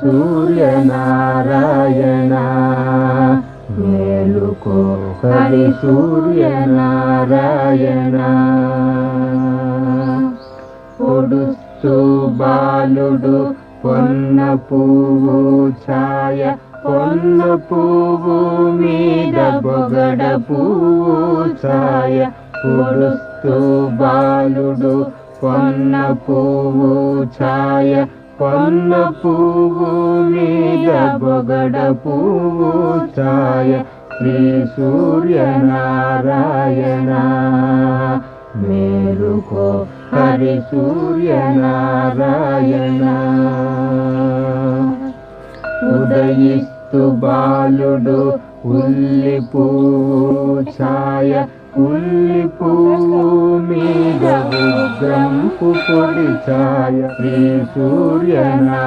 సూర్యనారాయణ. మేలుకో హరి సూర్యనారాయణ. పొడుస్తూ బాలుడు పొన్న పువ్వు ఛాయ పొన్న పువ్వు మీద బొగడ పువ్వు ఛాయ. పొడుస్తూ బాలుడు పొన్న పువ్వు ఛాయ పన్న పువ్వు మీద బొగడ పువ్వు ఛాయ. శ్రీ సూర్యనారాయణ. మేరుకో హరి సూర్యనారాయణ. ఉదయిస్తు బాలుడు ఉల్లి పువ్వు. ఛాయ కుల్లి పువ్వు మీద ఉగ్రంపు పొడి ఛాయ శ్రీ సూర్యనా